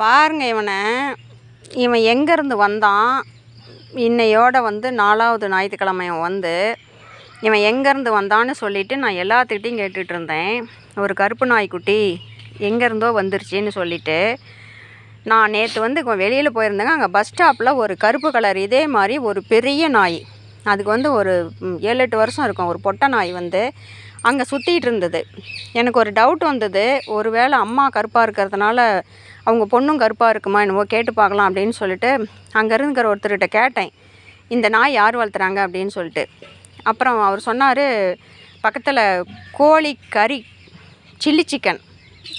பாருங்க இவனை. இவன் எங்கேருந்து வந்தான்? இன்னையோட வந்து நாலாவது ஞாயிற்றுக்கிழமை வந்து இவன் எங்கேருந்து வந்தான்னு சொல்லிவிட்டு நான் எல்லாத்துக்கிட்டையும் கேட்டுட்டு இருந்தேன் ஒரு கருப்பு நாய்க்குட்டி எங்கேருந்தோ வந்துருச்சுன்னு சொல்லிவிட்டு நான் நேற்று வந்து வெளியில் போயிருந்தேங்க. அங்கே பஸ் ஸ்டாப்பில் ஒரு கருப்பு கலர் இதே மாதிரி ஒரு பெரிய நாய். அதுக்கு வந்து ஒரு ஏழு எட்டு வருஷம் இருக்கும். ஒரு பொட்டை நாய் வந்து அங்கே சுற்றிட்டு இருந்தது. எனக்கு ஒரு டவுட் வந்தது. ஒருவேளை அம்மா கருப்பாக இருக்கிறதுனால அவங்க பொண்ணும் கருப்பாக இருக்குமா என்னவோ கேட்டு பார்க்கலாம் அப்படின்னு சொல்லிட்டு அங்கே இருக்கிற ஒருத்தர்கிட்ட கேட்டேன். இந்த நாய் யார் வளர்த்துறாங்க அப்படின்னு சொல்லிட்டு. அப்புறம் அவர் சொன்னார் பக்கத்தில் கோழி கறி சில்லி சிக்கன்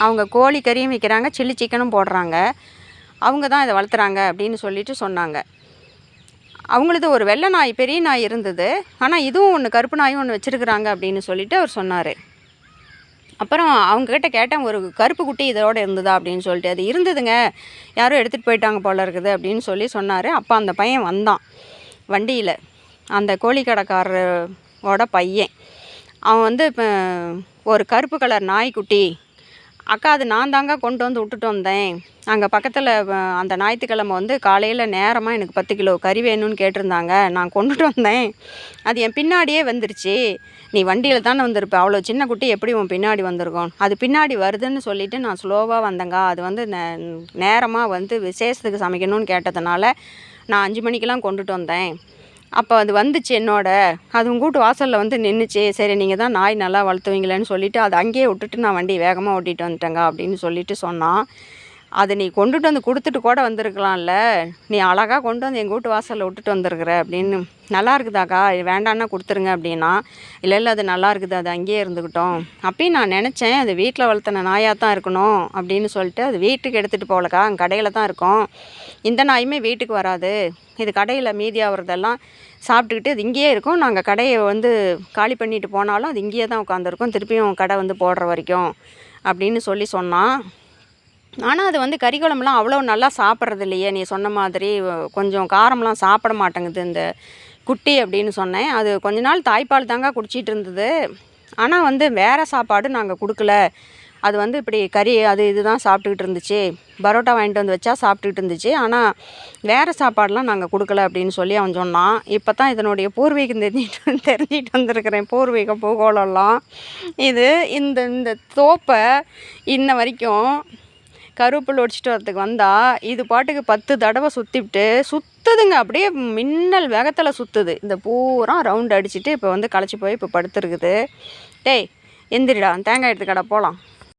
அவங்க கோழி கறியும் விற்கிறாங்க சில்லி சிக்கனும் போடுறாங்க. அவங்க தான் இதை வளர்த்துறாங்க அப்படின்னு சொல்லிட்டு சொன்னாங்க. அவங்களது ஒரு வெள்ளை நாய் பெரிய நாய் இருந்தது. ஆனால் இதுவும் ஒன்று கருப்பு நாயும் ஒன்று வச்சுருக்குறாங்க அப்படின்னு சொல்லிட்டு அவர் சொன்னார். அப்புறம் அவங்கக்கிட்ட கேட்டேன் ஒரு கருப்பு குட்டி இதோடு இருந்ததா? அப்படின்னு சொல்லிட்டு. அது இருந்ததுங்க. யாரும் எடுத்துகிட்டு போயிட்டாங்க போல இருக்குது அப்படின்னு சொல்லி சொன்னார். அப்போ அந்த பையன் வந்தான். வண்டியில். அந்த கோழிக்கடைக்காரரோட பையன். அவன் வந்து இப்போ ஒரு கருப்பு கலர் நாய்க்குட்டி அக்கா அது நான் தாங்க கொண்டு வந்து விட்டுட்டு வந்தேன். அங்கே பக்கத்தில் அந்த ஞாயிற்றுக்கிழமை வந்து காலையில் நேரமாக எனக்கு பத்து கிலோ கறி வேணும்னு கேட்டிருந்தாங்க. நான் கொண்டுட்டு வந்தேன். அது என் பின்னாடியே வந்துருச்சு. நீ வண்டியில் தானே வந்திருப்ப. அவ்வளோ சின்ன குட்டி எப்படி உன் பின்னாடி வந்திருக்கும்? அது பின்னாடி வருதுன்னு சொல்லிட்டு நான் ஸ்லோவாக வந்தேங்க. அது வந்து நேரமாக வந்து விசேஷத்துக்கு சமைக்கணும்னு கேட்டதுனால நான் அஞ்சு மணிக்கெலாம் கொண்டுட்டு வந்தேன். அப்போ அது வந்துச்சு என்னோட. அது உங்கள் வாசலில் வந்து நின்றுச்சு சரி நீங்கள் தான் நாய் நல்லா வளர்த்துவீங்களேன்னு சொல்லிவிட்டு அதை அங்கேயே விட்டுட்டு நான் வண்டி வேகமாக ஓட்டிகிட்டு வந்துட்டேங்க அப்படின்னு சொல்லிட்டு சொன்னான். அதை நீ கொண்டுட்டு வந்து கொடுத்துட்டு கூட வந்திருக்கலாம்ல. நீ அழகாக கொண்டு வந்து எங்கள் வீட்டு வாசலில் விட்டுட்டு வந்திருக்கிற அப்படின்னு. நல்லா இருக்குதாக்கா வேண்டான்னா கொடுத்துருங்க அப்படின்னா. இல்லை இல்லை அது நல்லா இருக்குது. அது அங்கேயே இருந்துக்கிட்டோம் அப்பயும் நான் நினச்சேன் அது வீட்டில் வளர்த்தின நாயாக தான் இருக்கணும் அப்படின்னு சொல்லிட்டு அது வீட்டுக்கு எடுத்துகிட்டு போகலக்கா. அங்கே கடையில் தான் இருக்கும். இந்த நாயுமே வீட்டுக்கு வராது. இது கடையில் மீதி ஆகுறதெல்லாம் சாப்பிட்டுக்கிட்டு அது இங்கேயே இருக்கும். நாங்கள் கடையை வந்து காலி பண்ணிட்டு போனாலும் அது இங்கேயே தான் உட்காந்துருக்கோம் திருப்பியும் கடை வந்து போடுற வரைக்கும் அப்படின்னு சொல்லி சொன்னான். ஆனால் அது வந்து கறி குழம்புலாம் அவ்வளோ நல்லா சாப்பிட்றது இல்லையே நீ சொன்ன மாதிரி கொஞ்சம் காரம்லாம் சாப்பிட மாட்டேங்குது இந்த குட்டி அப்படின்னு சொன்னேன். அது கொஞ்ச நாள் தாய்ப்பால் தாங்க குடிச்சிட்டு இருந்தது. ஆனால் வந்து வேறு சாப்பாடு நாங்கள் கொடுக்கல. அது வந்து இப்படி கறி அது இதுதான் சாப்பிட்டுக்கிட்டு இருந்துச்சு. பரோட்டா வாங்கிட்டு வந்து வச்சா சாப்பிட்டுக்கிட்டு இருந்துச்சு. ஆனால் வேறு சாப்பாடெலாம் நாங்கள் கொடுக்கல அப்படின்னு சொல்லி அவன் சொன்னான். இப்போ தான் இதனுடைய பூர்வீகம் தெரிஞ்சிட்டு தெரிஞ்சிட்டு வந்திருக்கிறேன். பூர்வீகம் பூகோளம்லாம். இது இந்த இந்த தோப்பை இன்ன வரைக்கும் கருவேப்பிலை ஒடிச்சிட்டு வரதுக்கு வந்தால் இது பாட்டுக்கு பத்து தடவை சுற்றிவிட்டு சுற்றுதுங்க அப்படியே மின்னல் வேகத்தில் சுற்றுது இந்த பூரா ரவுண்ட் அடிச்சுட்டு இப்போ வந்து களைச்சி போய் இப்போ படுத்துருக்குது. டேய் எந்திரிடா. தேங்காய் எடுத்துக்கடா போகலாம்